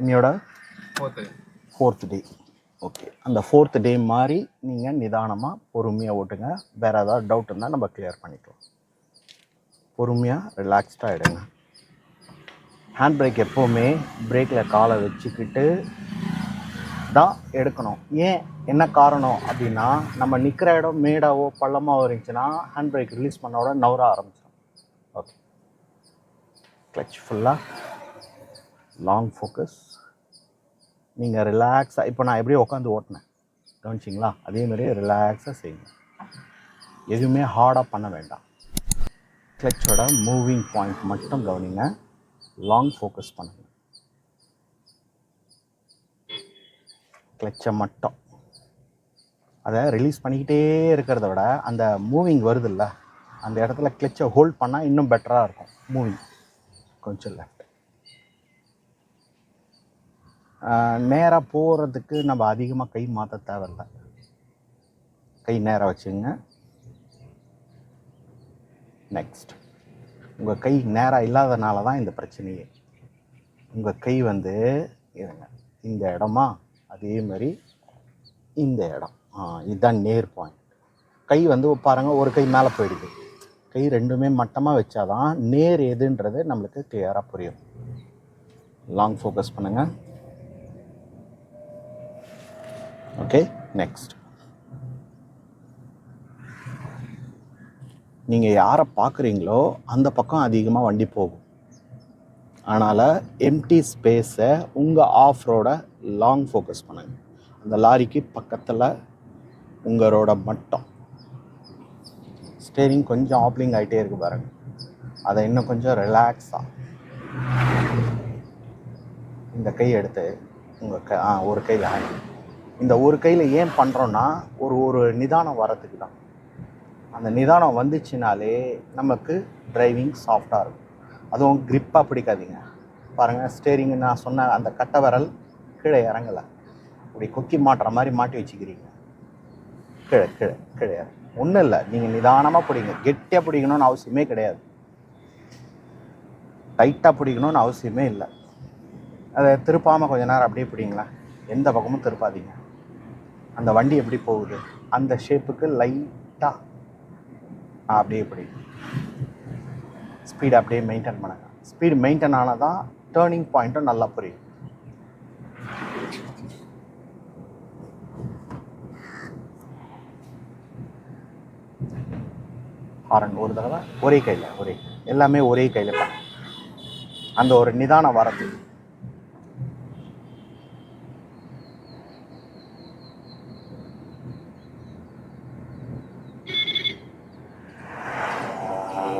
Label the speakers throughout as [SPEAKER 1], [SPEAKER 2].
[SPEAKER 1] இன்னையோட fourth day okay அந்த fourth day மாதிரி நீங்கள் நிதானமாக பொறுமையாக ஓட்டுங்க வேறு ஏதாவது டவுட் இருந்தால் நம்ம கிளியர் பண்ணிக்கலாம் பொறுமையாக ரிலாக்ஸ்டாக ஆகிடுங்க ஹேண்ட் பிரேக் எப்போவுமே பிரேக்கில் காலை வச்சுக்கிட்டு தான் எடுக்கணும் ஏன் என்ன காரணம் அப்படின்னா நம்ம நிற்கிற இடம் மேடாவோ பள்ளமாவோ இருந்துச்சுன்னா ஹேண்ட் பிரேக் ரிலீஸ் பண்ணோட நவர ஆரம்பிச்சிடும் ஓகே கிளச் ஃபுல்லாக லாங் ஃபோக்கஸ் நீங்கள் ரிலாக்ஸாக இப்போ நான் எப்படியோ உட்காந்து ஓட்டினேன் கவனிச்சிங்களா அதே மாதிரியே ரிலாக்ஸாக செய்யுங்க எதுவுமே ஹார்டாக பண்ண வேண்டாம் கிளச்சோட மூவிங் பாயிண்ட் மட்டும் கவனிங்க லாங் ஃபோக்கஸ் பண்ணுங்க கிளச்சை மட்டும் அதை ரிலீஸ் பண்ணிக்கிட்டே இருக்கிறத விட அந்த மூவிங் வருதில்ல அந்த இடத்துல கிளச்சை ஹோல்ட் பண்ணால் இன்னும் பெட்டராக இருக்கும் மூவிங் கொஞ்சம் இல்லை நேராக போகிறதுக்கு நம்ம அதிகமாக கை மாற்ற தேவையில்ல கை நேராக வச்சுங்க நெக்ஸ்ட் உங்கள் கை நேராக இல்லாதனால தான் இந்த பிரச்சனையே உங்கள் கை வந்து இருங்க இந்த இடமா அதே மாதிரி இந்த இடம் இதுதான் நேர் பாயிண்ட் கை வந்து பாருங்கள் ஒரு கை மேலே போயிடுது கை ரெண்டுமே மட்டமாக வச்சாதான் நேர் எதுன்றது நம்மளுக்கு கிளியராக புரியும் லாங் ஃபோக்கஸ் பண்ணுங்கள் ஓகே நெக்ஸ்ட் நீங்கள் யாரை பார்க்குறீங்களோ அந்த பக்கம் அதிகமாக வண்டி போகும் அதனால் எம்டி ஸ்பேஸை உங்கள் ஆஃப் ரோடை லாங் ஃபோக்கஸ் பண்ணுங்கள் அந்த லாரிக்கு பக்கத்தில் உங்கள் ரோடை மட்டும் ஸ்டேரிங் கொஞ்சம் ஆப்லிங் ஆகிட்டே இருக்குது பாருங்கள் அதை இன்னும் கொஞ்சம் ரிலாக்ஸாக இந்த கை எடுத்து உங்கள் க ஒரு கையில் ஹேண்ட் இந்த ஒரு கையில் ஏன் பண்ணுறோன்னா ஒரு ஒரு நிதானம் வரத்துக்கு தான் அந்த நிதானம் வந்துச்சுனாலே நமக்கு டிரைவிங் சாஃப்டாக இருக்கும் அதுவும் க்ரிப்பாக பிடிக்காதீங்க பாருங்கள் ஸ்டேரிங் நான் சொன்ன அந்த கட்ட விரல் கீழே இறங்கலை அப்படி கொக்கி மாட்டுற மாதிரி மாட்டி வச்சுக்கிறீங்க கீழே கீழே கீழே இறங்க ஒன்றும் இல்லை நீங்கள் நிதானமாக பிடிங்க கெட்டியாக பிடிக்கணும்னு அவசியமே கிடையாது டைட்டாக பிடிக்கணும்னு அவசியமே இல்லை அதை திருப்பாமல் கொஞ்ச நேரம் அப்படியே பிடிங்களேன் எந்த பக்கமும் திருப்பாதீங்க அந்த வண்டி எப்படி போகுது அந்த ஷேப்புக்கு லைட்டாக அப்படியே இப்படி ஸ்பீடை அப்படியே மெயின்டைன் பண்ணுங்க ஸ்பீடு மெயின்டைன் ஆனால் தான் டேர்னிங் பாயிண்ட்டும் நல்லா புரியும் ஹாரன் ஒரு தடவை ஒரே கையில் ஒரே எல்லாமே ஒரே கையில் அந்த ஒரு நிதானம் வரது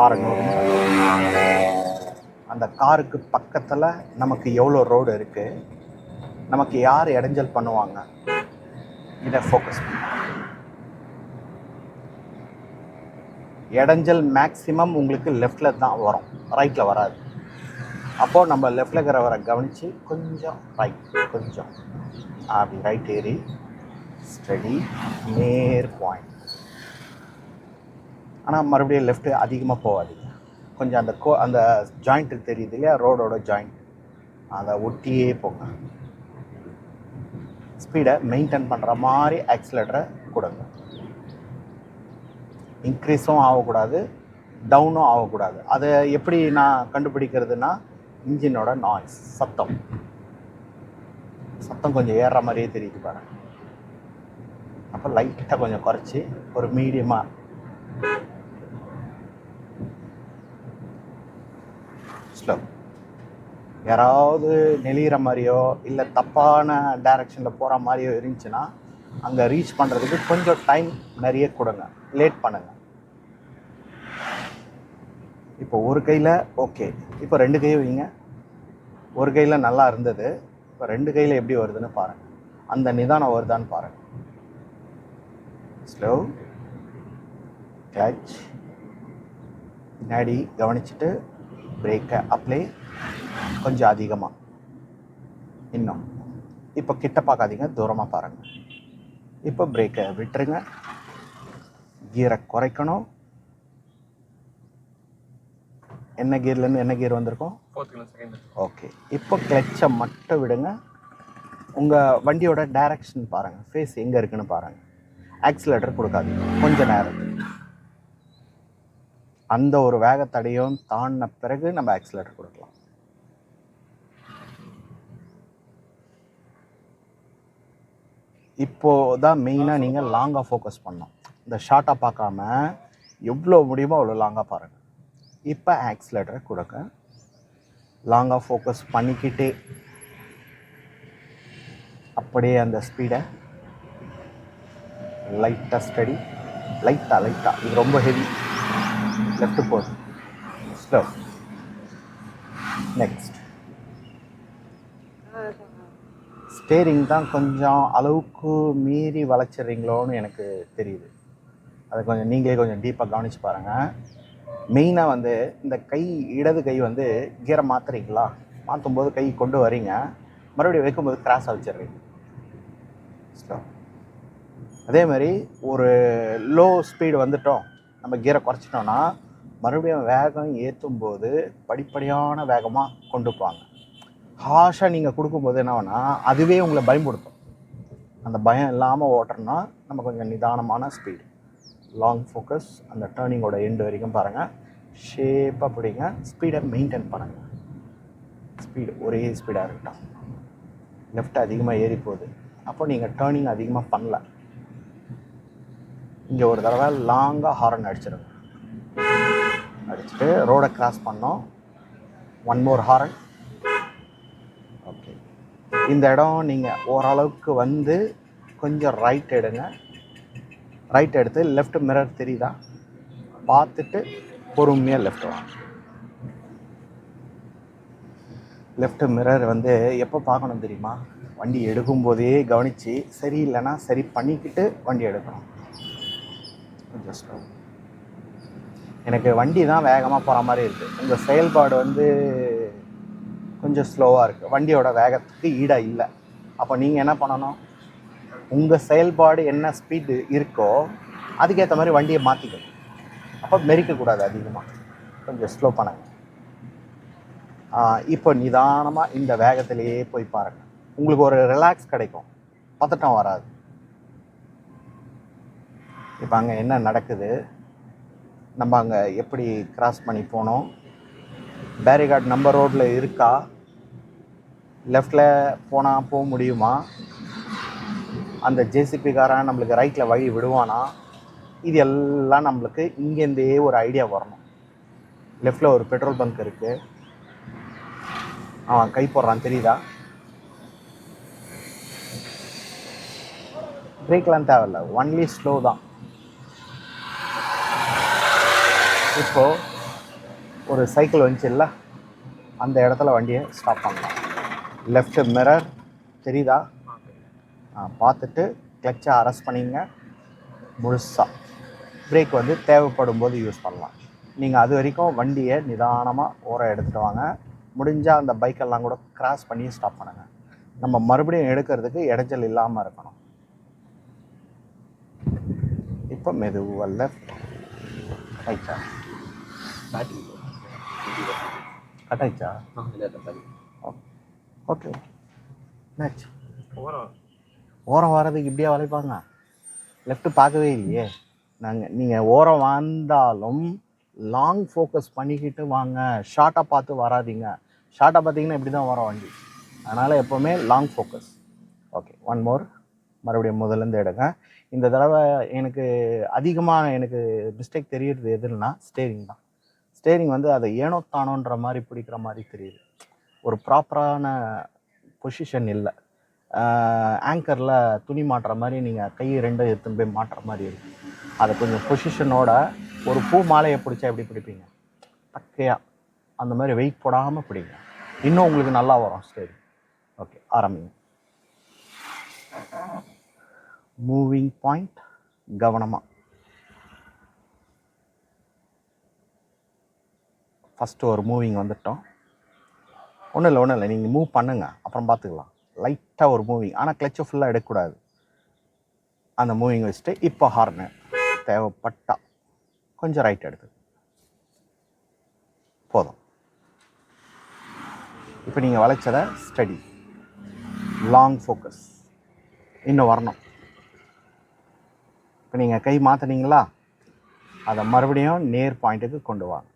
[SPEAKER 1] பாருங்க அந்த காருக்கு பக்கத்தில் நமக்கு எவ்வளோ ரோடு இருக்குது நமக்கு யார் இடைஞ்சல் பண்ணுவாங்க இதை ஃபோக்கஸ் இடைஞ்சல் மேக்ஸிமம் உங்களுக்கு லெஃப்டில் தான் வரும் ரைட்டில் வராது அப்போது நம்ம லெஃப்டில் இருக்கிறவரை கவனித்து கொஞ்சம் ரைட் கொஞ்சம் அப்படி ரைட் ஏறி ஸ்டடி நேர் பாயிண்ட் ஆனால் மறுபடியும் லெஃப்ட்டு அதிகமாக போகாதீங்க கொஞ்சம் அந்த கோ அந்த ஜாயிண்ட்டு தெரியுது இல்லையா ரோடோட ஜாயிண்ட் அதை ஒட்டியே போங்க ஸ்பீடை மெயின்டைன் பண்ணுற மாதிரி ஆக்சிலேட்டரை கொடுங்க இன்க்ரீஸும் ஆகக்கூடாது டவுனும் ஆகக்கூடாது அதை எப்படி நான் கண்டுபிடிக்கிறதுனா இன்ஜினோட நாய்ஸ் சத்தம் சத்தம் கொஞ்சம் ஏறுற மாதிரியே தெரியுது பாருங்கள் அப்போ லைட்டாக கொஞ்சம் குறைச்சி ஒரு மீடியமாக ஸ்லோ யாராவது நெளிகிற மாதிரியோ இல்லை தப்பான டைரக்ஷனில் போகிற மாதிரியோ இருந்துச்சுன்னா அங்கே ரீச் பண்ணுறதுக்கு கொஞ்சம் டைம் நிறைய கொடுங்க லேட் பண்ணுங்கள் இப்போ ஒரு கையில் ஓகே இப்போ ரெண்டு கையும் வைங்க ஒரு கையில் நல்லா இருந்தது இப்போ ரெண்டு கையில் எப்படி வருதுன்னு பாருங்கள் அந்த நிதானம் வருதான்னு பாருங்கள் ஸ்லோ கிளச் பின்னாடி கவனிச்சுட்டு பிரேக்கை அப்ளை கொஞ்சம் அதிகமாக இன்னும் இப்போ கிட்ட பார்க்காதீங்க தூரமாக பாருங்கள் இப்போ பிரேக்கை விட்டுருங்க கீரை குறைக்கணும் என்ன கீர்லேருந்து என்ன கீர் வந்திருக்கும் ஓகே இப்போ கிளச்சை மட்டும் விடுங்க உங்கள் வண்டியோட டைரக்ஷன் பாருங்கள் ஃபேஸ் எங்கே இருக்குன்னு பாருங்கள் ஆக்சிலேட்டர் கொடுக்காதீங்க கொஞ்சம் நேரம் அந்த ஒரு வேகத்தடையும் தாண்டின பிறகு நம்ம ஆக்சிலேட்டர் கொடுக்கலாம் இப்போதான் தான் மெயினாக நீங்கள் லாங்காக ஃபோக்கஸ் பண்ணணும் இந்த ஷார்ட்டாக பார்க்காம எவ்வளோ முடியுமோ அவ்வளோ லாங்காக பாருங்கள் இப்போ ஆக்சிலேட்டரை கொடுங்க லாங்காக ஃபோக்கஸ் பண்ணிக்கிட்டே அப்படியே அந்த ஸ்பீடை லைட்டாக ஸ்டடி லைட்டாக லைட்டாக இது ரொம்ப ஹெவி லெஃப்ட் போஸ் ஸ்லோ நெக்ஸ்ட் ஸ்டேரிங் தான் கொஞ்சம் அளவுக்கு மீறி வளைச்சிடுறீங்களோன்னு எனக்கு தெரியுது அதை கொஞ்சம் நீங்களே கொஞ்சம் டீப்பாக கவனித்து பாருங்கள் மெயினாக வந்து இந்த கை இடது கை வந்து கீரை மாற்றுறீங்களா மாற்றும் போது கை கொண்டு வரீங்க மறுபடியும் வைக்கும்போது கிராஸ் அழிச்சிடுறீங்க ஸ்லோ அதே மாதிரி ஒரு லோ ஸ்பீடு வந்துட்டோம் நம்ம கீரை குறைச்சிட்டோன்னா மறுபடியும் வேகம் ஏற்றும் போது படிப்படியான வேகமாக கொண்டு போவாங்க ஹாஷாக நீங்கள் கொடுக்கும்போது என்னன்னா அதுவே உங்களை பயன்படுத்தும் அந்த பயம் இல்லாமல் ஓட்டுறோன்னா நம்ம கொஞ்சம் நிதானமான ஸ்பீடு லாங் ஃபோக்கஸ் அந்த டேர்னிங்கோட எண்டு வரைக்கும் பாருங்கள் ஷேப்பாக பிடிங்க ஸ்பீடை மெயின்டைன் பண்ணுங்கள் ஸ்பீடு ஒரே ஸ்பீடாக இருக்கட்டும் லெஃப்ட் அதிகமாக ஏறி போகுது அப்போ நீங்கள் டேர்னிங் அதிகமாக பண்ணல இங்கே ஒரு தடவை லாங்காக ஹாரன் அடிச்சிருங்க அடிச்சுட்டு ரோடை கிராஸ் பண்ணோம் ஒன் மோர் ஹாரன் ஓகே இந்த இடம் நீங்கள் ஓரளவுக்கு வந்து கொஞ்சம் ரைட் எடுங்க ரைட் எடுத்து லெஃப்ட் மிரர் தெரியுதா பார்த்துட்டு பொறுமையாக லெஃப்ட் வாங்க லெஃப்ட் மிரர் வந்து எப்போ பார்க்கணும் தெரியுமா வண்டி எடுக்கும்போதே கவனித்து சரி இல்லைன்னா சரி பண்ணிக்கிட்டு வண்டி எடுக்கணும் எனக்கு வண்டி தான் வேகமாக போகிற மாதிரி இருக்குது உங்கள் செயல்பாடு வந்து கொஞ்சம் ஸ்லோவாக இருக்குது வண்டியோட வேகத்துக்கு ஈடாக இல்லை அப்போ நீங்கள் என்ன பண்ணணும் உங்கள் செயல்பாடு என்ன ஸ்பீடு இருக்கோ அதுக்கேற்ற மாதிரி வண்டியை மாற்றிக்கணும் அப்போ மெரிக்கக்கூடாது அதிகமாக கொஞ்சம் ஸ்லோ பண்ணுங்க இப்போ நிதானமாக இந்த வேகத்திலேயே போய் பாருங்கள் உங்களுக்கு ஒரு ரிலாக்ஸ் கிடைக்கும் பதட்டம் வராது இப்போ அங்கே என்ன நடக்குது நம்ம அங்கே எப்படி கிராஸ் பண்ணி போனோம் பேரிகார்ட் நம்பர் ரோட்டில் இருக்கா லெஃப்டில் போனால் போக முடியுமா அந்த ஜேசிபிக்காரன் நம்மளுக்கு ரைட்டில் வழி விடுவானா இது எல்லாம் நம்மளுக்கு இங்கேருந்தே ஒரு ஐடியா வரணும் லெஃப்டில் ஒரு பெட்ரோல் பங்க் இருக்குது அவன் கை போடுறான் தெரியுதா பிரேக்லாம் தேவையில்ல ஒன்லி ஸ்லோ தான் இப்போது ஒரு சைக்கிள் வந்துச்சுல்ல அந்த இடத்துல வண்டியை ஸ்டாப் பண்ணலாம் லெஃப்ட் மிரர் தெரியுதா பார்த்துட்டு கிளச்சை அரெஸ்ட் பண்ணிங்க முழுசாக பிரேக் வந்து தேவைப்படும் போது யூஸ் பண்ணலாம் நீங்கள் அது வரைக்கும் வண்டியை நிதானமாக ஓரம் எடுத்துகிட்டு வாங்க முடிஞ்சால் அந்த பைக்கெல்லாம் கூட க்ராஸ் பண்ணி ஸ்டாப் பண்ணுங்கள் நம்ம மறுபடியும் எடுக்கிறதுக்கு இடைஞ்சல் இல்லாமல் இருக்கணும் இப்போ மெதுவல்ல லெஃப்ட் ஸ்டார்டிங் கட் ஆயிடுச்சா ஓகே என்னாச்சு ஓரம் வரதுக்கு இப்படியே வளைப்பாங்க லெஃப்ட்டு பார்க்கவே இல்லையே நாங்கள் நீங்கள் ஓரம் வந்தாலும் லாங் ஃபோக்கஸ் பண்ணிக்கிட்டு வாங்க ஷார்ட்டாக பார்த்து வராதிங்க ஷார்ட்டாக பார்த்தீங்கன்னா இப்படி தான் வரும் வண்டி அதனால் எப்போவுமே long focus okay one more மறுபடியும் முதலேருந்து எடுங்க இந்த தடவை எனக்கு அதிகமாக எனக்கு மிஸ்டேக் தெரியறது எதுன்னா ஸ்டேரிங் தான் ஸ்டேரிங் வந்து அதை ஏனோ தானோன்ற மாதிரி பிடிக்கிற மாதிரி தெரியுது ஒரு ப்ராப்பரான பொசிஷன் இல்லை ஆங்கரில் துணி மாட்டுற மாதிரி நீங்கள் கையை ரெண்டும் எடுத்துன்னு போய் மாட்டுற மாதிரி இருக்குது அதை கொஞ்சம் பொசிஷனோட ஒரு பூ மாலையை பிடிச்சா எப்படி பிடிப்பீங்க தக்கையாக அந்த மாதிரி வெயிட் போடாமல் பிடிங்க இன்னும் உங்களுக்கு நல்லா வரும் ஸ்டேரி ஓகே ஆரம்பிங்க மூவிங் பாயிண்ட் கவனமாக ஃபஸ்ட்டு ஒரு மூவிங் வந்துட்டோம் ஒன்றும் இல்லை ஒன்றும் இல்லை நீங்கள் மூவ் பண்ணுங்கள் அப்புறம் பார்த்துக்கலாம் லைட்டாக ஒரு மூவிங் ஆனால் கிளச்சை ஃபுல்லாக எடுக்கக்கூடாது அந்த மூவிங் வச்சுட்டு இப்போ ஹார்னு தேவைப்பட்டா கொஞ்சம் ரைட் எடுத்து போதும் இப்போ நீங்கள் வளைச்சதை ஸ்டடி லாங் ஃபோக்கஸ் இன்னும் வரணும் இப்போ நீங்கள் கை மாற்றினீங்களா அதை மறுபடியும் நேர் பாயிண்ட்டுக்கு கொண்டு வாங்க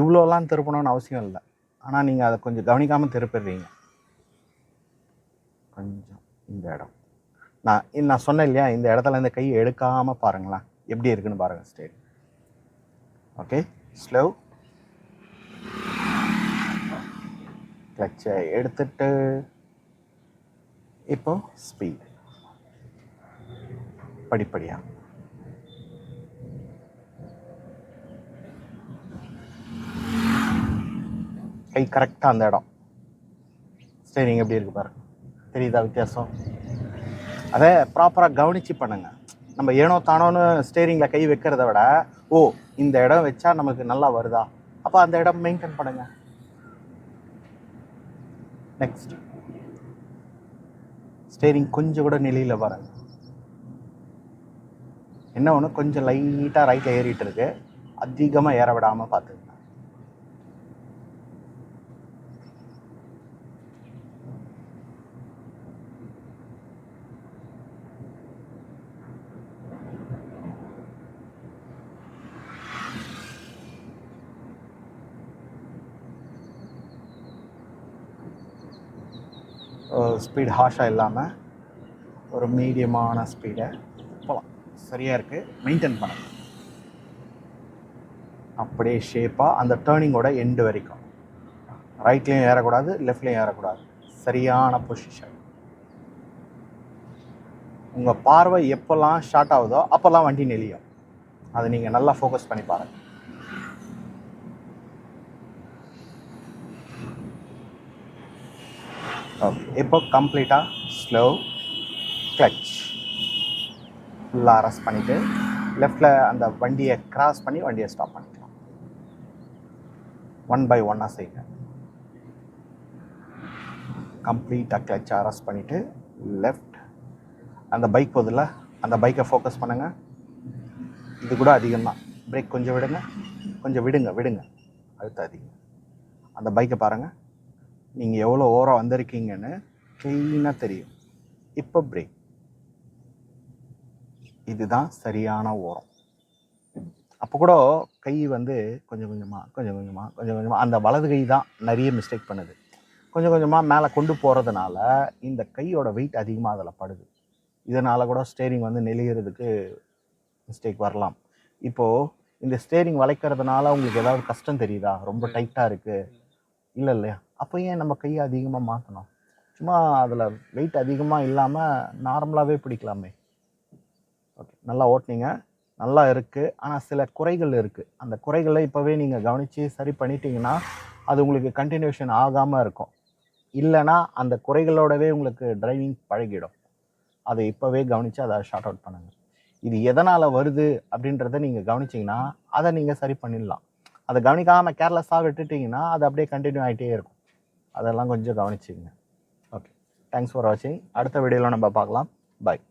[SPEAKER 1] இவ்வளோலாம் திருப்பணும்னு அவசியம் இல்லை ஆனால் நீங்கள் அதை கொஞ்சம் கவனிக்காமல் திருப்பிடுறீங்க கொஞ்சம் இந்த இடம் நான் நான் சொன்னேன் இல்லையா இந்த இடத்துல இந்த கையை எடுக்காமல் பாருங்களேன் எப்படி இருக்குன்னு பாருங்கள் ஸ்டேட் ஓகே ஸ்லோ கிளச்சை எடுத்துட்டு இப்போ ஸ்பீட் படிப்படியாக கை கரெக்டாக அந்த இடம் ஸ்டேரிங் எப்படி இருக்கு பாருங்க தெரியுதா வித்தியாசம் அதை ப்ராப்பராக கவனித்து பண்ணுங்கள் நம்ம ஏனோ தானோன்னு ஸ்டேரிங்கில் கை வைக்கிறத விட ஓ இந்த இடம் வச்சா நமக்கு நல்லா வருதா அப்போ அந்த இடம் மெயின்டைன் பண்ணுங்கள் நெக்ஸ்ட் ஸ்டேரிங் கொஞ்சம் கூட நிலையில் பாருங்கள் என்ன ஒன்று கொஞ்சம் லைட்டாக ரைட்டில் ஏறிட்டு இருக்கு அதிகமாக ஏற விடாமல் பார்த்து ஸ்பீடு ஹாஷாக இல்லாமல் ஒரு மீடியமான ஸ்பீடை போகலாம் சரியாக இருக்குது மெயின்டைன் பண்ண அப்படியே ஷேப்பாக அந்த டேர்னிங்கோட எண்டு வரைக்கும் ரைட்லேயும் ஏறக்கூடாது லெஃப்ட்லேயும் ஏறக்கூடாது சரியான பொசிஷன் உங்கள் பார்வை எப்போல்லாம் ஷார்ட் ஆகுதோ அப்போல்லாம் வண்டி நெளியும் அதை நீங்கள் நல்லா ஃபோக்கஸ் பண்ணி பாருங்கள் ஓகே இப்போ கம்ப்ளீட்டாக ஸ்லோ கிளச் ஃபுல்லாக அரெஸ்ட் பண்ணிவிட்டு லெஃப்டில் அந்த வண்டியை கிராஸ் பண்ணி வண்டியை ஸ்டாப் பண்ணிக்கலாம் ஒன் பை ஒன்னாக செய்யுங்க கம்ப்ளீட்டாக கிளச்சை அரெஸ்ட் பண்ணிவிட்டு லெஃப்ட் அந்த பைக் போதில் அந்த பைக்கை ஃபோக்கஸ் பண்ணுங்கள் இது கூட அதிகம்தான் பிரேக் கொஞ்சம் விடுங்க கொஞ்சம் விடுங்க விடுங்க அழுத்த அதிகம் அந்த பைக்கை பாருங்கள் நீங்கள் எவ்வளோ ஓரம் வந்திருக்கீங்கன்னு க்ளீனாக தெரியும் இப்போ பிரேக் இதுதான் சரியான ஓரம் அப்போ கூட கை வந்து கொஞ்சம் கொஞ்சமாக கொஞ்சம் கொஞ்சமாக கொஞ்சம் கொஞ்சமாக அந்த வலது கை தான் நிறைய மிஸ்டேக் பண்ணுது கொஞ்சம் கொஞ்சமாக மேலே கொண்டு போகிறதுனால இந்த கையோட வெயிட் அதிகமாக அதில் படுது இதனால் கூட ஸ்டேரிங் வந்து நெளிகிறதுக்கு மிஸ்டேக் வரலாம் இப்போது இந்த ஸ்டேரிங் வளைக்கிறதுனால உங்களுக்கு ஏதாவது கஷ்டம் தெரியுதா ரொம்ப டைட்டாக இருக்குது இல்லை இல்லையா அப்போ ஏன் நம்ம கையை அதிகமாக மாற்றணும் சும்மா அதில் வெயிட் அதிகமாக இல்லாமல் நார்மலாகவே பிடிக்கலாமே ஓகே நல்லா ஓட்டினீங்க நல்லா இருக்குது ஆனால் சில குறைகள் இருக்குது அந்த குறைகளை இப்போவே நீங்கள் கவனித்து சரி பண்ணிட்டீங்கன்னா அது உங்களுக்கு கண்டினியூஷன் ஆகாமல் இருக்கும் இல்லைனா அந்த குறைகளோடவே உங்களுக்கு டிரைவிங் பழகிடும் அதை இப்போவே கவனித்து அதை ஷார்ட் அவுட் பண்ணுங்கள் இது எதனால் வருது அப்படின்றத நீங்கள் கவனிச்சிங்கன்னா அதை நீங்கள் சரி பண்ணிடலாம் அதை கவனிக்காமல் கேர்லெஸ்ஸாக விட்டுட்டிங்கன்னா அது அப்படியே கண்டினியூ ஆகிட்டே இருக்கும் அதெல்லாம் கொஞ்சம் கவனிச்சுங்க ஓகே தேங்க்ஸ் ஃபார் வாட்சிங் அடுத்த வீடியோவில் நம்ம பார்க்கலாம் பாய்